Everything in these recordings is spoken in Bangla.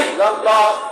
ইল্লাল্লাহ।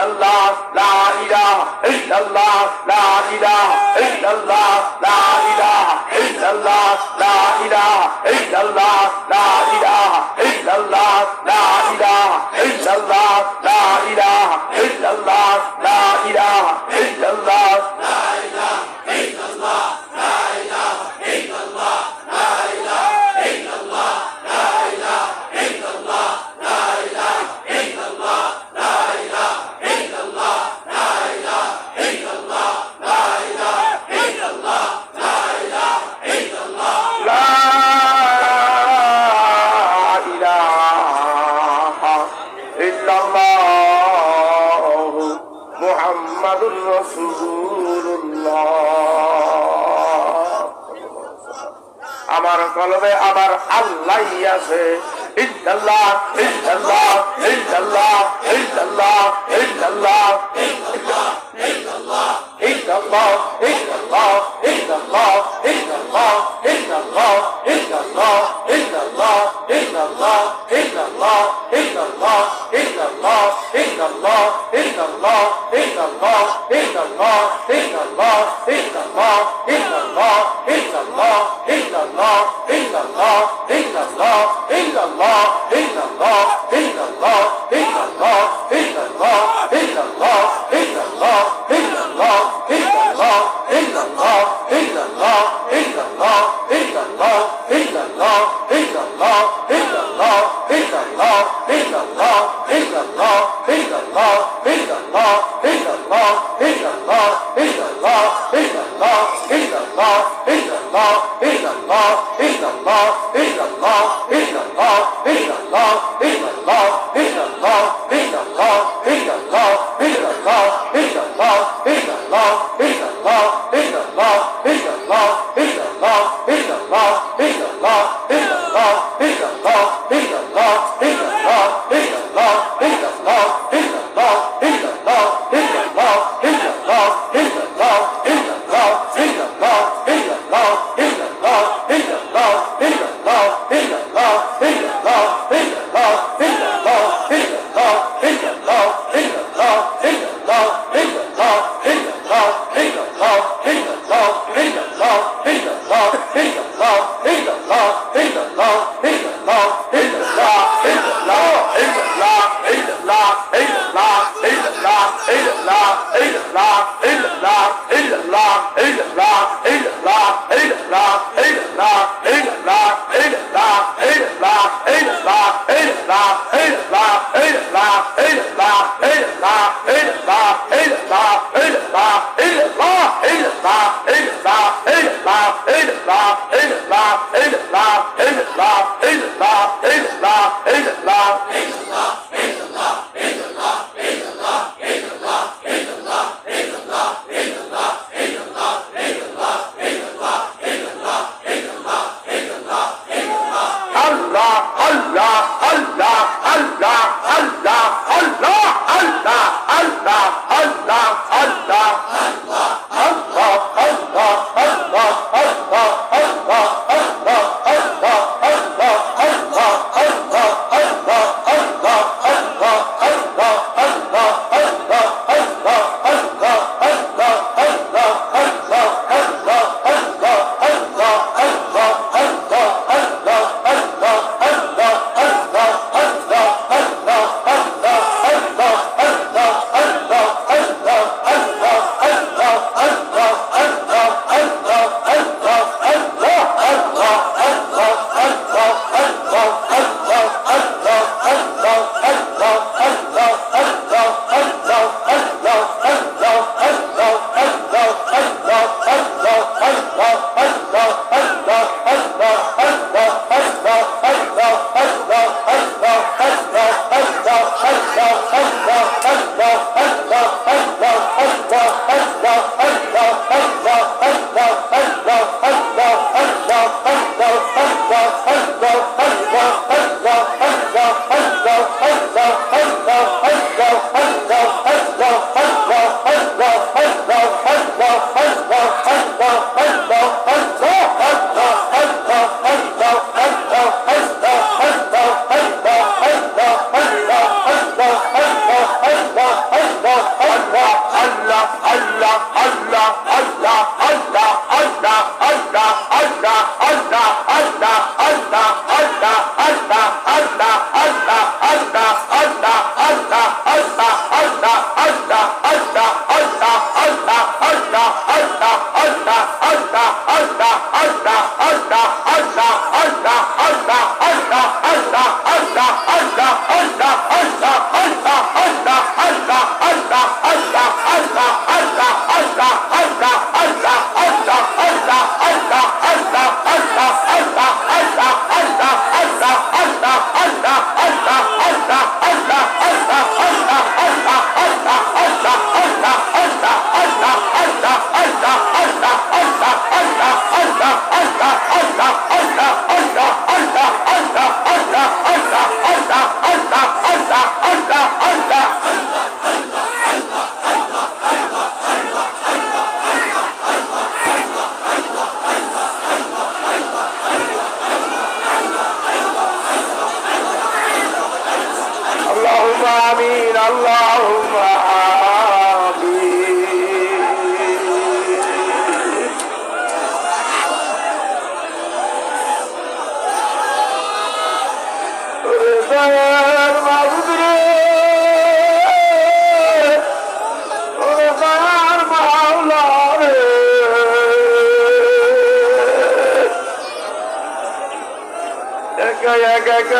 ইল্লাল্লাহ ইল্লাল্লাহ মুহাম্মাদুর রাসূলুল্লাহ আমার কলবে আমার আল্লাহ আছে ইল্লাল্লাহ ইল্লাল্লাহ ইল্লাল্লাহ ইল্লাল্লাহ ইল্লাল্লাহ ইল্লাল্লাহ ইল্লাল্লাহ ইল্লাল্লাহ ইল্লাল্লাহ ইল্লাল্লাহ ইল্লাল্লাহ ইল্লাল্লাহ ইল্লাল্লাহ Love, it's the love, it's the love,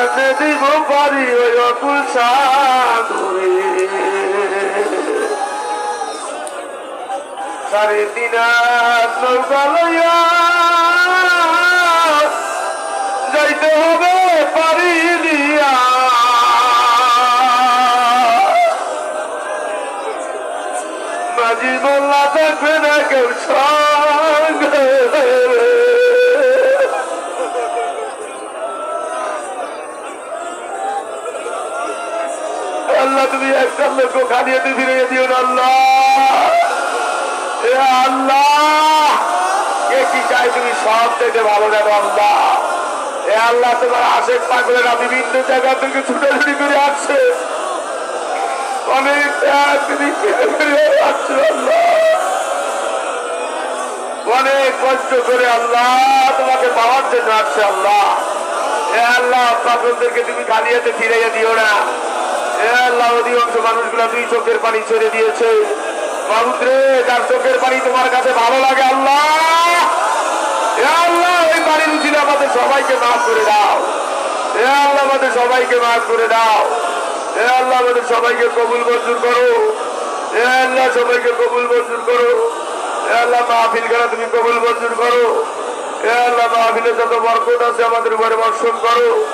একা দিব পারি ওই অকুল সাধুরে সাড়ে হাত নৌকা লইয়া যাইতে হবে পারি দিয়া। মাঝি মোল্লা থাকবে না কেউ সঙ্গে? তুমি একটা লোক তুমি ফিরে দিও না আল্লাহ। আল্লাহ, কে কি চাই তুমি সব থেকে ভালো আল্লাহ? আল্লাহ, তোমার আশেক পাগলেরা বিভিন্ন জায়গা থেকে ছুটাছুটি করে আসছে। অনেক অনেক কষ্ট করে আল্লাহ তোমাকে পাওয়ার জন্য আসছে আল্লাহ। এ আল্লাহ, পাগলদেরকে তুমি খালিয়াতে ফিরাইয়া দিও না। আল্লাহ, অধিকাংশ মানুষগুলা দুই চোখের পানি ছেড়ে দিয়েছে। বাবুদ্রে যার চোখের পানি তোমার কাছে ভালো লাগে, আল্লাহ? আল্লাহ, ওই পানির উচিত আমাদের সবাইকে মাফ করে দাও। এ আল্লাহ, আমাদের সবাইকে মাফ করে দাও। এ আল্লাহ, আমাদের সবাইকে কবুল মঞ্জুর করো। এ আল্লাহ, সবাইকে কবুল মঞ্জুর করো। এ আল্লাহ, মাহফিল করা তুমি কবুল মঞ্জুর করো। এ আল্লাহ, মাহফিলে যত বরকত আছে আমাদের উপরে বর্ষণ করো।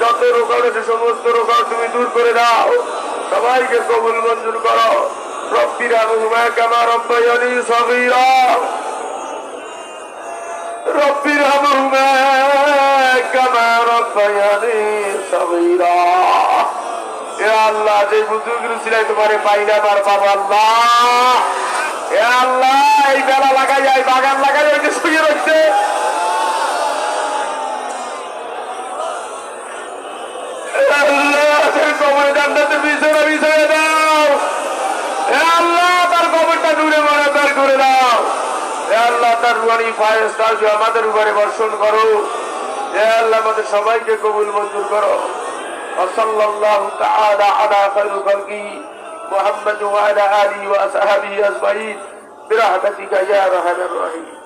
যত রোগার আছে সমস্ত রোগার তুমি দূর করে দাও। সবাইকে কবুল মঞ্জুর করো। রব্বিরা হুমা কামা রব্বায়ানি সগীরা। রব্বির হুমা কামা রব্বায়ানি সগীরা। এ আল্লাহ, যে বুজুর্গ ছিলাই তোমারে পাইনা পার বাবা আল্লাহ। এ আল্লাহ, এই বেলা লাগাই বাগান লাগাই ওইকে শুয়ে রয়েছে আল্লাহ তার কবরে জান্নাতে বিছানা বিছানা দাও এ আল্লাহ তার কবরটা দূরে মারা তার করে দাও এ আল্লাহ তার রুয়ানি ফায়েজ তাজু আমাদের উপরে বর্ষণ করো এ আল্লাহ আমাদের সবাইকে কবুল মঞ্জুর করো وصلى الله تعالى على خير خلقه محمد وعلى اله واصحابه اجمعين برحمتك يا ارحم الراحمين